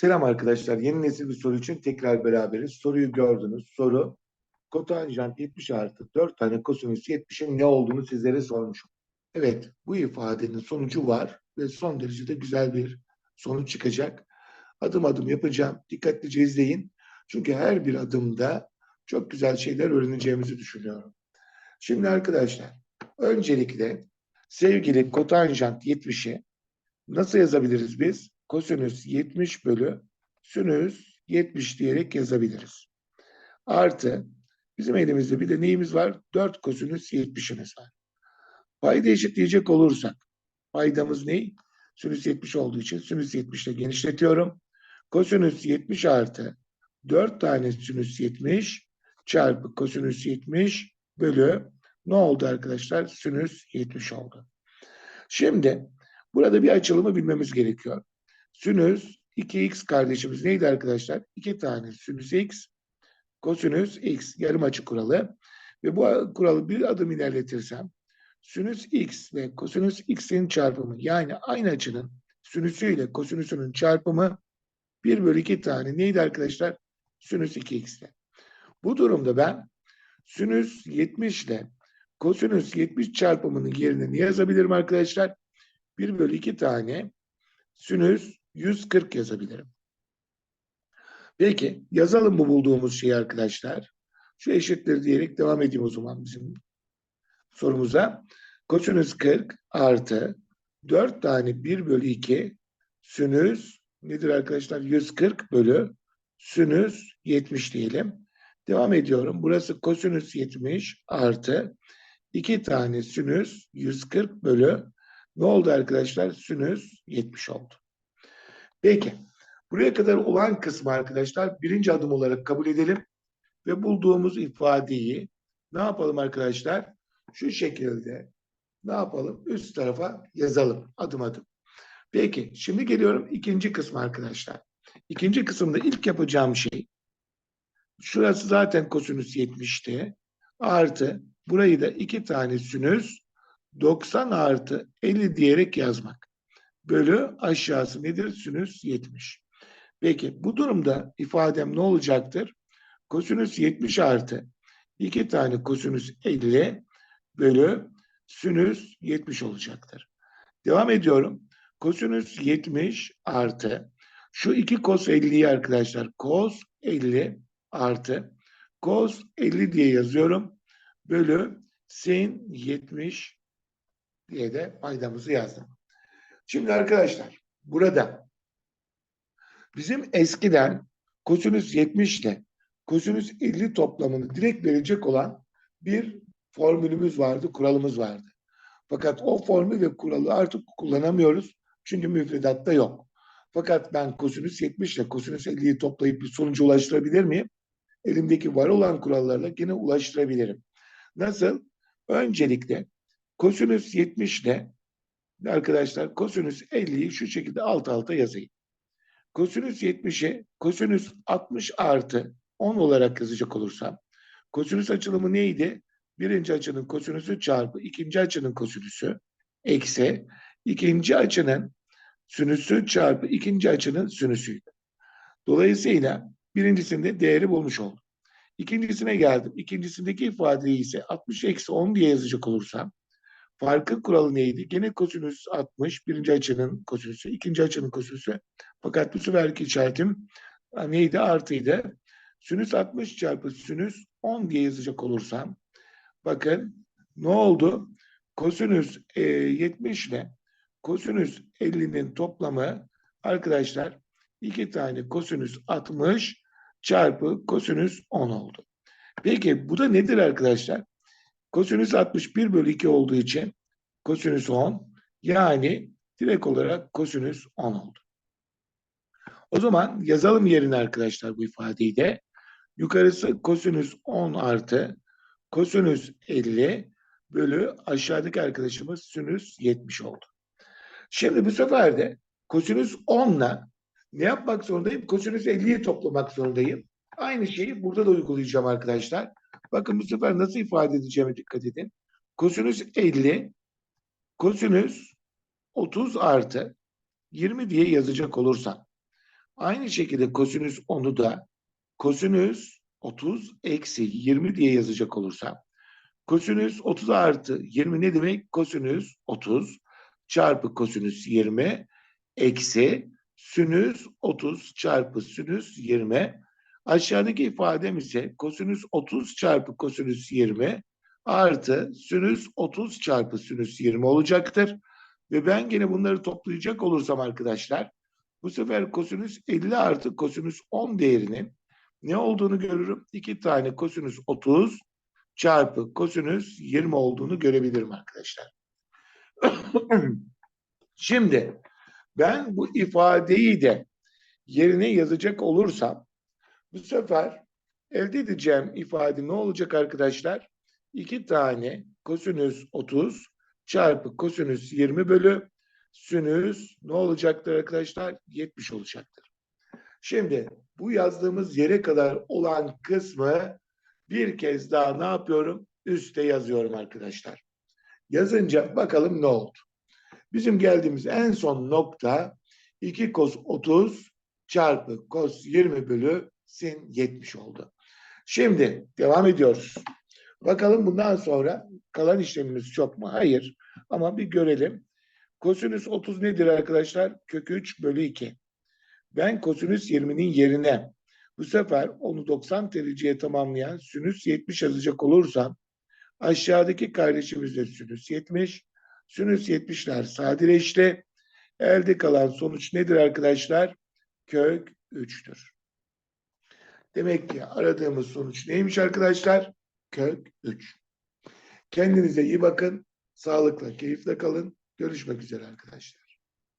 Selam arkadaşlar. Yeni nesil bir soru için tekrar beraberiz. Soruyu gördünüz. Soru kotanjant 70 artı 4 tane kosinüs 70'in ne olduğunu sizlere sormuşum. Evet bu ifadenin sonucu var ve son derece de güzel bir sonuç çıkacak. Adım adım yapacağım. Dikkatlice izleyin. Çünkü her bir adımda çok güzel şeyler öğreneceğimizi düşünüyorum. Şimdi arkadaşlar öncelikle sevgili kotanjant 70'i nasıl yazabiliriz biz? Kosinüs 70 bölü sinüs 70 diyerek yazabiliriz. Artı bizim elimizde bir de neyimiz var? 4 kosinüs 70'imiz var. Payda eşitleyecek olursak paydamız ne? Sinüs 70 olduğu için sinüs 70 ile genişletiyorum. Kosinüs 70 artı 4 tane sinüs 70 çarpı kosinüs 70 bölü ne oldu arkadaşlar? Sinüs 70 oldu. Şimdi burada bir açılımı bilmemiz gerekiyor. Sinüs 2x kardeşimiz neydi arkadaşlar? 2 tane sinüs x kosinüs x yarım açı kuralı ve bu kuralı bir adım ilerletirsem sinüs x ve kosinüs x'in çarpımı yani aynı açının sinüsü ile kosinüsünün çarpımı 1 bölü 2 tane neydi arkadaşlar? Sinüs 2x'ti. Bu durumda ben sinüs 70 ile kosinüs 70 çarpımının yerine ne yazabilirim arkadaşlar? 1 bölü 2 tane sinüs 140 yazabilirim. Peki yazalım bu bulduğumuz şeyi arkadaşlar. Şu eşittir diyerek devam edeyim o zaman bizim sorumuza. Kosinüs 40 artı 4 tane 1 bölü 2 sinüs nedir arkadaşlar? 140 bölü sinüs 70 diyelim. Devam ediyorum. Burası kosinüs 70 artı 2 tane sinüs 140 bölü ne oldu arkadaşlar? Sinüs 70 oldu. Peki. Buraya kadar olan kısmı arkadaşlar birinci adım olarak kabul edelim. Ve bulduğumuz ifadeyi ne yapalım arkadaşlar? Şu şekilde ne yapalım? Üst tarafa yazalım adım adım. Peki şimdi geliyorum ikinci kısmı arkadaşlar. İkinci kısımda ilk yapacağım şey şurası zaten kosinüs 70'ti. Artı burayı da iki tane sinüs 90 artı 50 diyerek yazmak. Bölü aşağısı nedir? Sinüs 70. Peki bu durumda ifadem ne olacaktır? Kosinüs 70 artı 2 tane kosinüs 50 bölü sinüs 70 olacaktır. Devam ediyorum. Kosinüs 70 artı şu iki kos 50'yi arkadaşlar kos 50 artı kos 50 diye yazıyorum. Bölü sin 70 diye de paydamızı yazdım. Şimdi arkadaşlar burada bizim eskiden kosinüs 70 ile kosinüs 50 toplamını direkt verecek olan bir formülümüz vardı, kuralımız vardı. Fakat o formül ve kuralı artık kullanamıyoruz. Çünkü müfredatta yok. Fakat ben kosinüs 70 ile kosinüs 50'yi toplayıp bir sonuca ulaştırabilir miyim? Elimdeki var olan kurallarla gene ulaştırabilirim. Nasıl? Öncelikle kosinüs 70 ile arkadaşlar kosinüs 50'yi şu şekilde alt alta yazayım. Kosinüs 70'i kosinüs 60 artı 10 olarak yazacak olursam kosinüs açılımı neydi? Birinci açının kosinüsü çarpı ikinci açının kosinüsü eksi ikinci açının sinüsü çarpı ikinci açının sinüsüydü. Dolayısıyla birincisinde değeri bulmuş oldum. İkincisine geldim. İkincisindeki ifadeyi ise 60 eksi 10 diye yazacak olursam farkı kuralı neydi? Gene kosinüs 60, birinci açının kosinüsü, ikinci açının kosinüsü. Fakat bu seferki işaretim neydi? Artıydı. Sinüs 60 çarpı sinüs 10 diye yazacak olursam bakın ne oldu? Kosinüs e, 70 ile kosinüs 50'nin toplamı arkadaşlar iki tane kosinüs 60 çarpı kosinüs 10 oldu. Peki bu da nedir arkadaşlar? Kosinüs 61 bölü 2 olduğu için kosinüs 10 yani direkt olarak kosinüs 10 oldu. O zaman yazalım yerine arkadaşlar bu ifadeyi de. Yukarısı kosinüs 10 artı kosinüs 50 bölü aşağıdaki arkadaşımız sinüs 70 oldu. Şimdi bu sefer de kosinüs 10 ile ne yapmak zorundayım? Kosinüs 50'yi toplamak zorundayım. Aynı şeyi burada da uygulayacağım arkadaşlar. Bakın bu sefer nasıl ifade edeceğime dikkat edin. Kosinüs 50 kosinüs 30 artı 20 diye yazacak olursam Aynı şekilde kosinüs 10'u da kosinüs 30 eksi 20 diye yazacak olursam kosinüs 30 artı 20 ne demek? Kosinüs 30 çarpı kosinüs 20 eksi sinüs 30 çarpı sinüs 20 aşağıdaki ifadem ise kosinüs 30 çarpı kosinüs 20 artı sinüs 30 çarpı sinüs 20 olacaktır. Ve ben gene bunları toplayacak olursam arkadaşlar bu sefer kosinüs 50 artı kosinüs 10 değerinin ne olduğunu görürüm. İki tane kosinüs 30 çarpı kosinüs 20 olduğunu görebilirim arkadaşlar. Şimdi ben bu ifadeyi de yerine yazacak olursam bu sefer elde edeceğim ifade ne olacak arkadaşlar? İki tane kosinüs 30 çarpı kosinüs 20 bölü sinüs ne olacaktır arkadaşlar? 70 olacaktır. Şimdi bu yazdığımız yere kadar olan kısmı bir kez daha ne yapıyorum? Üste yazıyorum arkadaşlar. Yazınca bakalım ne oldu? Bizim geldiğimiz en son nokta 2 kos 30 çarpı kos 20 bölü sin 70 oldu. Şimdi devam ediyoruz. Bakalım bundan sonra kalan işlemimiz çok mu? Hayır. Ama bir görelim. Kosinüs 30 nedir arkadaşlar? Kök 3 bölü 2. Ben kosinüs 20'nin yerine bu sefer onu 90 dereceye tamamlayan sinüs 70 yazacak olursam aşağıdaki kardeşimiz de sinüs 70. Sinüs 70'ler sadeleşti. Elde kalan sonuç nedir arkadaşlar? Kök 3'tür. Demek ki aradığımız sonuç neymiş arkadaşlar? Kök 3. Kendinize iyi bakın. Sağlıkla, keyifle kalın. Görüşmek üzere arkadaşlar.